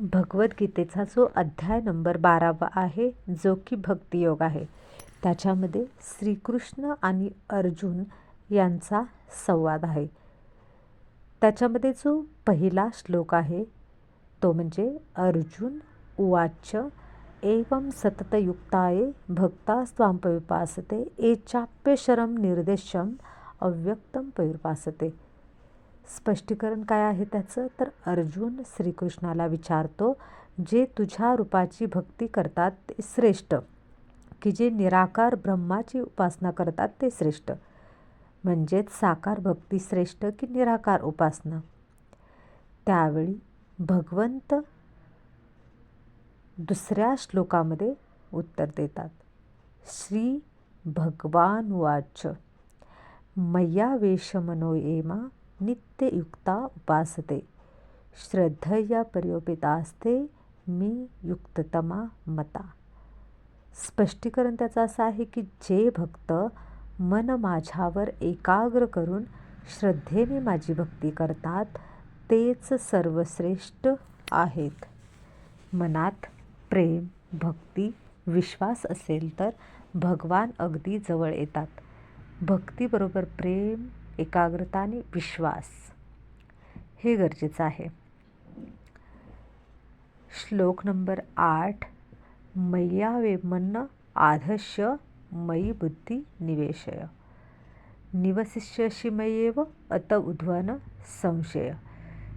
भगवद्गीतेचा जो अध्याय नंबर बारावा आहे जो की भक्तियोग आहे. त्याच्यामध्ये श्रीकृष्ण आणि अर्जुन यांचा संवाद आहे. त्याच्यामध्ये जो पहिला श्लोक आहे तो म्हणजे अर्जुन उवाच एवं सततयुक्ताये भक्ता स्वांपविपासते एचाप्यशरम निर्देशम अव्यक्तम पविपासते स्पष्टीकरण काय आहे त्याचं? तर अर्जुन श्रीकृष्णाला विचारतो जे तुझ्या रूपाची भक्ती करतात ते श्रेष्ठ की जे निराकार ब्रह्माची उपासना करतात ते श्रेष्ठ. म्हणजेच साकार भक्ती श्रेष्ठ की निराकार उपासना. त्यावेळी भगवंत दुसऱ्या श्लोकामध्ये उत्तर देतात श्री भगवान वाच मय्या वेशमनो एमा नित्ययुक्ता उपासते। श्रद्धया पर्योपितास्ते मी युक्ततमा मता। स्पष्टीकरण त्याचं असं आहे की जे भक्त मन माझ्यावर एकाग्र करून श्रद्धेने माझी भक्ती करतात तेच सर्वश्रेष्ठ आहेत। मनात प्रेम भक्ती विश्वास असेल तर भगवान अगदी जवळ येतात। भक्तीबरोबर प्रेम एकाग्रता आणि विश्वास. हे गरजेचं आहे. श्लोक नंबर आठ मैया वेमन्न आधश्य मयी बुद्धी निवेशय. निवसिष्यशी मयेव अत उध्वन संशय.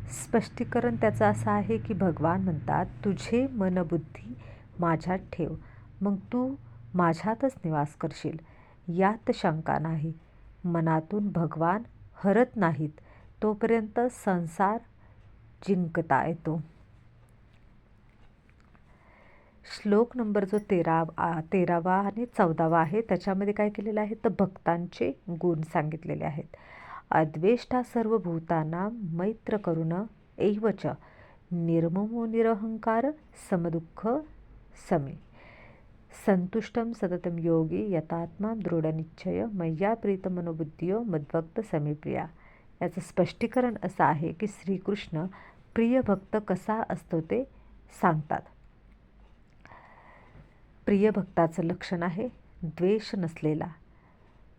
स्पष्टीकरण त्याचं असं आहे की भगवान म्हणतात तुझे मनबुद्धी माझ्यात ठेव. मग तू माझ्यातच निवास करशील. यात शंका नाही. मनातून भगवान हरत नाहीत तोपर्यंत संसार जिंकता येतो. श्लोक नंबर जो तेरा तेरावा आणि चौदावा आहे त्याच्यामध्ये काय केलेलं आहे? तर भक्तांचे गुण सांगितलेले आहेत. अद्वेष्टा सर्व भूतांना मैत्र करुण एवच निर्ममो निरहंकार समदुःख समे. संतुष्टम सततं योगी यथात्मा दृढनिश्चय मय्या प्रीत मनोबुद्धियो मद्भक्त समीप्रिया। याचं स्पष्टीकरण असं आहे की श्रीकृष्ण प्रिय भक्त कसा असतो ते सांगतात. प्रिय भक्ताचं लक्षण आहे द्वेष नसलेला.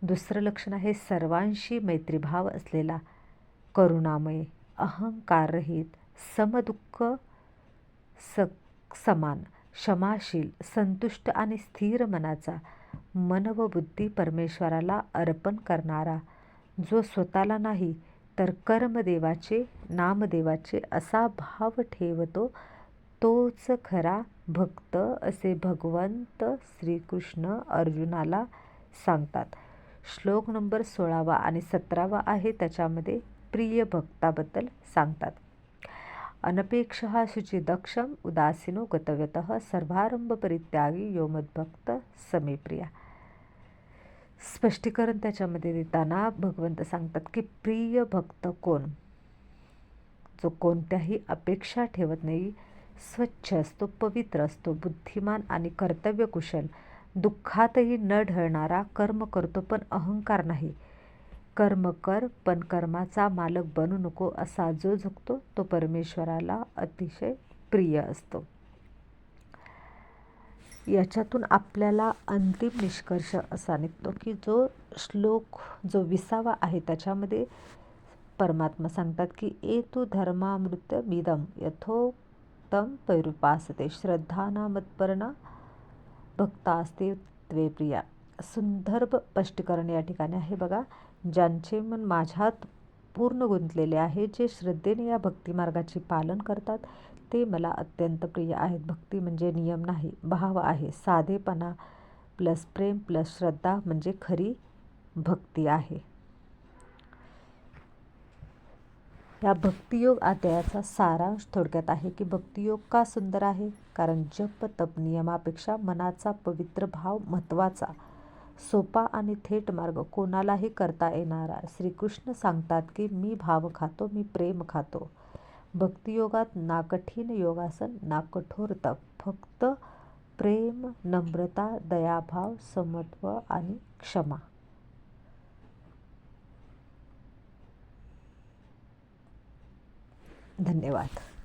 दुसरं लक्षण आहे सर्वांशी मैत्रीभाव असलेला. करुणामय अहंकाररहित समदुःख स समान. क्षमाशील संतुष्ट आणि स्थिर मनाचा मन व बुद्धी परमेश्वराला अर्पण करणारा जो स्वतःला नाही तर कर्मदेवाचे नामदेवाचे असा भाव ठेवतो तोच खरा भक्त असे भगवंत श्रीकृष्ण अर्जुनाला सांगतात. श्लोक नंबर सोळावा आणि सतरावा आहे त्याच्यामध्ये प्रिय भक्ताबद्दल सांगतात. अनपेक्षः शुचिदक्षम उदासीनो गतव्यत सर्वारंभ परित्यागी योमद्भक्त समीप्रिया। स्पष्टीकरण त्याच्यामध्ये देताना भगवंत सांगतात की प्रिय भक्त कोण? जो कोणत्याही अपेक्षा ठेवत नाही स्वच्छ असतो पवित्र असतो बुद्धिमान आणि कर्तव्यकुशल दुःखातही न ढळणारा कर्म करतो पण अहंकार नाही. कर्म कर पण कर्माचा मालक बनू नको असा जो झुकतो तो परमेश्वराला अतिशय प्रिय असतो. याच्यातून आपल्याला अंतिम निष्कर्ष असा निघतो की जो श्लोक जो विसावा आहे त्याच्यामध्ये परमात्मा सांगतात की ए तू धर्मामृत बिदम यथोक्तम पैरुपासते श्रद्धा मत्पर्णा असते त्वे प्रिया. सुंदर स्पष्टीकरण या ठिकाणी आहे बघा. ज्यांचे मन माझ्यात पूर्ण गुंतलेले आहे जे श्रद्धेने या भक्तिमार्गाचे पालन करतात ते मला अत्यंत प्रिय आहेत. भक्ती म्हणजे नियम नाही भाव आहे. साधेपणा प्लस प्रेम प्लस श्रद्धा म्हणजे खरी भक्ती आहे. या भक्तियोग अध्यायाचा सारांश थोडक्यात आहे की भक्तियोग का सुंदर आहे? कारण जप तप नियमापेक्षा मनाचा पवित्र भाव महत्त्वाचा. सोपा आणि थेट मार्ग कोणालाही करता येणारा. श्रीकृष्ण सांगतात की मी भाव खातो मी प्रेम खातो. भक्तियोगात ना कठीण योगासन ना कठोर तप फक्त प्रेम नम्रता दयाभाव समत्व आणि क्षमा. धन्यवाद.